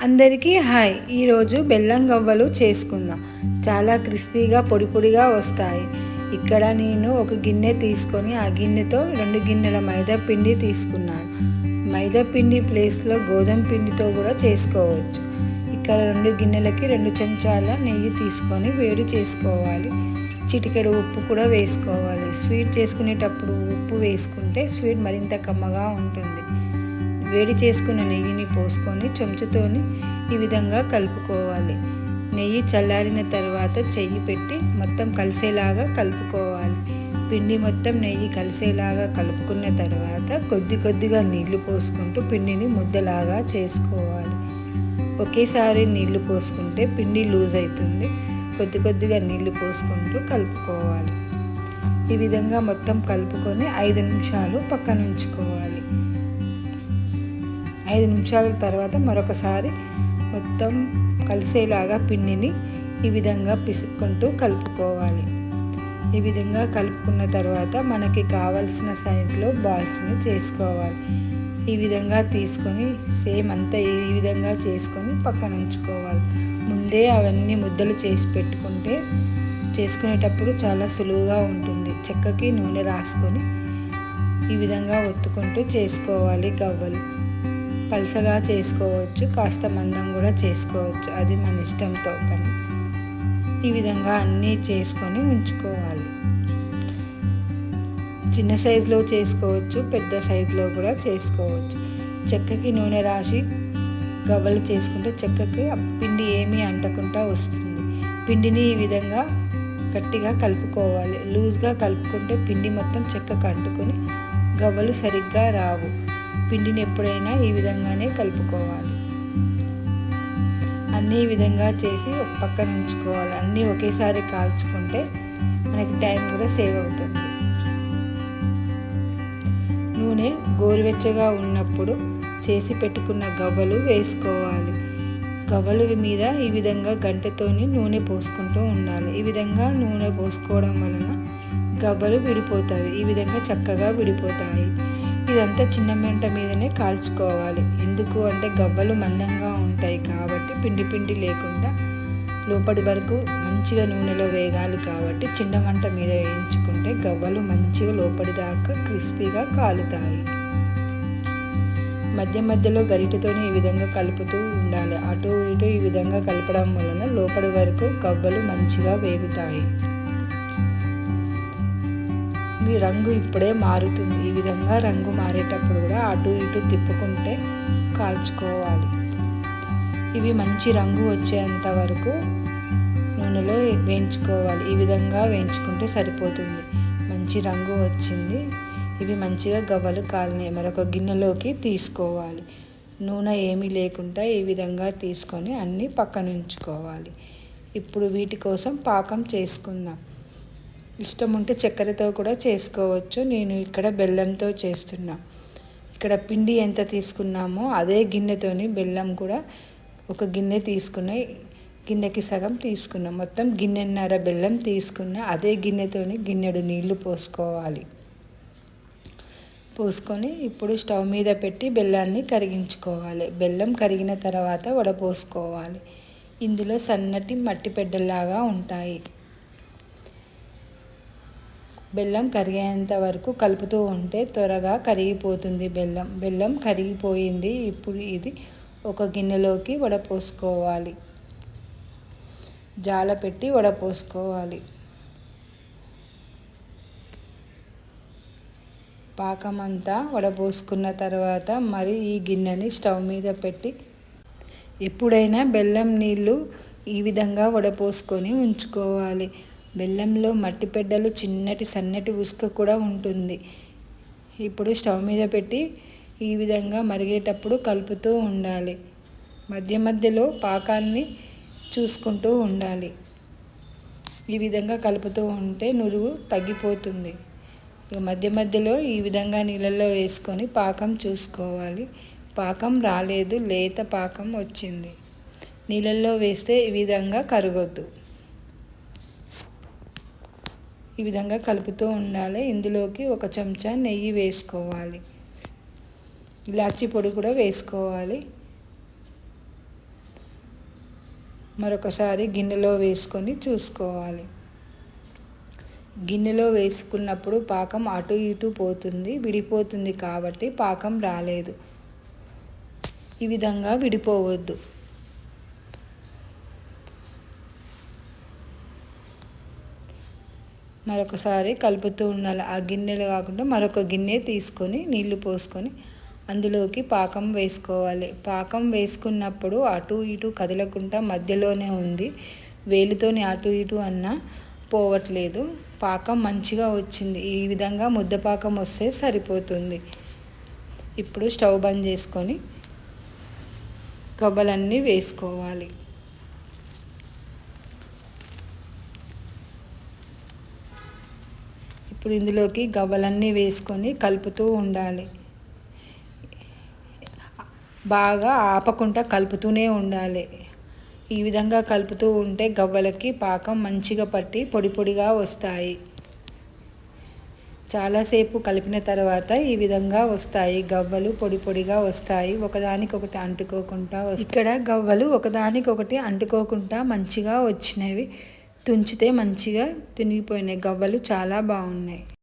అందరికీ హాయ్. ఈరోజు బెల్లం గవ్వలు చేసుకుందాం. చాలా క్రిస్పీగా పొడి పొడిగా వస్తాయి. ఇక్కడ నేను ఒక గిన్నె తీసుకొని ఆ గిన్నెతో రెండు గిన్నెల మైదా పిండి తీసుకున్నాను. మైదా పిండి ప్లేస్లో గోధుమ పిండితో కూడా చేసుకోవచ్చు. ఇక్కడ రెండు గిన్నెలకి రెండు చెంచాల నెయ్యి తీసుకొని వేడి చేసుకోవాలి. చిటికెడు ఉప్పు కూడా వేసుకోవాలి. స్వీట్ చేసుకునేటప్పుడు ఉప్పు వేసుకుంటే స్వీట్ మరింత కమ్మగా ఉంటుంది. వేడి చేసుకున్న నెయ్యిని పోసుకొని చెంచుతోని ఈ విధంగా కలుపుకోవాలి. నెయ్యి చల్లారిన తర్వాత చెయ్యి పెట్టి మొత్తం కలిసేలాగా కలుపుకోవాలి. పిండి మొత్తం నెయ్యి కలిసేలాగా కలుపుకున్న తర్వాత కొద్ది కొద్దిగా నీళ్ళు పోసుకుంటూ పిండిని ముద్దలాగా చేసుకోవాలి. ఒకేసారి నీళ్ళు పోసుకుంటే పిండి లూజ్ అవుతుంది. కొద్ది కొద్దిగా నీళ్ళు పోసుకుంటూ కలుపుకోవాలి. ఈ విధంగా మొత్తం కలుపుకొని ఐదు నిమిషాలు పక్కన ఉంచుకోవాలి. ఐదు నిమిషాల తర్వాత మరొకసారి మొత్తం కలిసేలాగా పిండిని ఈ విధంగా పిసుక్కుంటూ కలుపుకోవాలి. ఈ విధంగా కలుపుకున్న తర్వాత మనకి కావలసిన సైజులో బాల్స్ని చేసుకోవాలి. ఈ విధంగా తీసుకొని సేమ్ అంతా ఈ విధంగా చేసుకొని పక్కన ఉంచుకోవాలి. ముందే అవన్నీ ముద్దలు చేసి పెట్టుకుంటే చేసుకునేటప్పుడు చాలా సులువుగా ఉంటుంది. చెక్కకి నూనె రాసుకొని ఈ విధంగా ఒత్తుకుంటూ చేసుకోవాలి గవ్వలు. పలసగా చేసుకోవచ్చు కాస్త మందం కూడా చేసుకోవచ్చు. అది మన ఇష్టంతో పని. ఈ విధంగా అన్నీ చేసుకొని ఉంచుకోవాలి. చిన్న సైజులో చేసుకోవచ్చు పెద్ద సైజులో కూడా చేసుకోవచ్చు. చెక్కకి నూనె రాసి గవ్వలు చేసుకుంటే చెక్కకి పిండి ఏమీ అంటకుండా వస్తుంది. పిండిని ఈ విధంగా గట్టిగా కలుపుకోవాలి. లూజ్గా కలుపుకుంటే పిండి మొత్తం చెక్కకు అంటుకొని గవ్వలు సరిగ్గా రావు. పిండిని ఎప్పుడైనా ఈ విధంగానే కలుపుకోవాలి. అన్నీ విధంగా చేసి ఒక పక్కన ఉంచుకోవాలి. అన్నీ ఒకేసారి కాల్చుకుంటే మనకి టైం కూడా సేవ్ అవుతుంది. నూనె గోరువెచ్చగా ఉన్నప్పుడు చేసి పెట్టుకున్న గవ్వలు వేసుకోవాలి. గవ్వలు మీద ఈ విధంగా గంటతోని నూనె పోసుకుంటూ ఉండాలి. ఈ విధంగా నూనె పోసుకోవడం వలన గవ్వలు విడిపోతాయి. ఈ విధంగా చక్కగా విడిపోతాయి. ఇదంతా చిన్న మంట మీదనే కాల్చుకోవాలి. ఎందుకు అంటే గవ్వలు మందంగా ఉంటాయి కాబట్టి పిండి పిండి లేకుండా లోపటి వరకు మంచిగా నూనెలో వేగాలి కాబట్టి చిన్న మంట మీద వేయించుకుంటే గవ్వలు మంచిగా లోపలి దాకా క్రిస్పీగా కాలుతాయి. మధ్య మధ్యలో గరిటతోనే ఈ విధంగా కలుపుతూ ఉండాలి. అటు ఇటు ఈ విధంగా కలపడం వలన లోపలి వరకు గవ్వలు మంచిగా వేగుతాయి. మీ రంగు ఇప్పుడే మారుతుంది. ఈ విధంగా రంగు మారేటప్పుడు కూడా అటు ఇటు తిప్పుకుంటే కాల్చుకోవాలి. ఇవి మంచి రంగు వచ్చేంత వరకు నూనెలో వేయించుకోవాలి. ఈ విధంగా వేయించుకుంటే సరిపోతుంది. మంచి రంగు వచ్చింది. ఇవి మంచిగా గవ్వలు కాలినాయి. మరొక గిన్నెలోకి తీసుకోవాలి. నూనె ఏమీ లేకుండా ఈ విధంగా తీసుకొని అన్నీ పక్కన ఉంచుకోవాలి. ఇప్పుడు వీటి కోసం పాకం చేసుకుందాం. ఇష్టం ఉంటే చక్కెరతో కూడా చేసుకోవచ్చు. నేను ఇక్కడ బెల్లంతో చేస్తున్నా. ఇక్కడ పిండి ఎంత తీసుకున్నామో అదే గిన్నెతోని బెల్లం కూడా ఒక గిన్నె తీసుకున్న గిన్నెకి సగం తీసుకున్నాం. మొత్తం గిన్నెన్నర బెల్లం తీసుకున్న అదే గిన్నెతోని గిన్నెడు నీళ్ళు పోసుకోవాలి. పోసుకొని ఇప్పుడు స్టవ్ మీద పెట్టి బెల్లాన్ని కరిగించుకోవాలి. బెల్లం కరిగిన తర్వాత వడపోసుకోవాలి ఇందులో సన్నటి మట్టి పెడ్డలాగా ఉంటాయి. బెల్లం కరిగేంత వరకు కలుపుతూ ఉంటే త్వరగా కరిగిపోతుంది బెల్లం. బెల్లం కరిగిపోయింది. ఇప్పుడు ఇది ఒక గిన్నెలోకి వడపోసుకోవాలి. జాల పెట్టి వడపోసుకోవాలి. పాకం అంతా వడపోసుకున్న తర్వాత మరి ఈ గిన్నెని స్టవ్ మీద పెట్టి ఎప్పుడైనా బెల్లం నీళ్ళు ఈ విధంగా వడపోసుకొని ఉంచుకోవాలి. బెల్లంలో మట్టి పెడ్డలు చిన్నటి సన్నటి ఉసుక కూడా ఉంటుంది. ఇప్పుడు స్టవ్ మీద పెట్టి ఈ విధంగా మరిగేటప్పుడు కలుపుతూ ఉండాలి. మధ్య మధ్యలో పాకాన్ని చూసుకుంటూ ఉండాలి. ఈ విధంగా కలుపుతూ ఉంటే నురుగు తగ్గిపోతుంది. ఇక మధ్య మధ్యలో ఈ విధంగా నీళ్ళల్లో వేసుకొని పాకం చూసుకోవాలి. పాకం రాలేదు లేత పాకం వచ్చింది. నీళ్ళల్లో వేస్తే ఈ విధంగా కరగొద్దు. ఈ విధంగా కలుపుతూ ఉండాలి. ఇందులోకి ఒక చెంచా నెయ్యి వేసుకోవాలి. ఇలాచీ పొడి కూడా వేసుకోవాలి. మరొకసారి గిన్నెలో వేసుకొని చూసుకోవాలి. గిన్నెలో వేసుకున్నప్పుడు పాకం అటు ఇటు పోతుంది విడిపోతుంది కాబట్టి పాకం రాలేదు. ఈ విధంగా విడిపోవద్దు. మరొకసారి కలుపుతూ ఉండాలి. ఆ గిన్నెలు కాకుండా మరొక గిన్నె తీసుకొని నీళ్ళు పోసుకొని అందులోకి పాకం వేసుకోవాలి. పాకం వేసుకున్నప్పుడు అటు ఇటు కదలకుండా మధ్యలోనే ఉంది. వేలితోని అటు ఇటు అన్న పోవట్లేదు. పాకం మంచిగా వచ్చింది. ఈ విధంగా ముద్ద పాకం వస్తే సరిపోతుంది. ఇప్పుడు స్టవ్ బంద్ చేసుకొని గవ్వలన్నీ వేసుకోవాలి. ఇప్పుడు ఇందులోకి గవ్వలన్నీ వేసుకొని కలుపుతూ ఉండాలి. బాగా ఆపకుండా కలుపుతూనే ఉండాలి. ఈ విధంగా కలుపుతూ ఉంటే గవ్వలకి పాకం మంచిగా పట్టి పొడి పొడిగా వస్తాయి. చాలాసేపు కలిపిన తర్వాత ఈ విధంగా వస్తాయి. గవ్వలు పొడి పొడిగా వస్తాయి. ఒకదానికొకటి అంటుకోకుండా ఇక్కడ గవ్వలు ఒకదానికొకటి అంటుకోకుండా మంచిగా వచ్చినవి. తుంచితే మంచిగా తునిగిపోయినాయి. గవ్వలు చాలా బాగున్నాయి.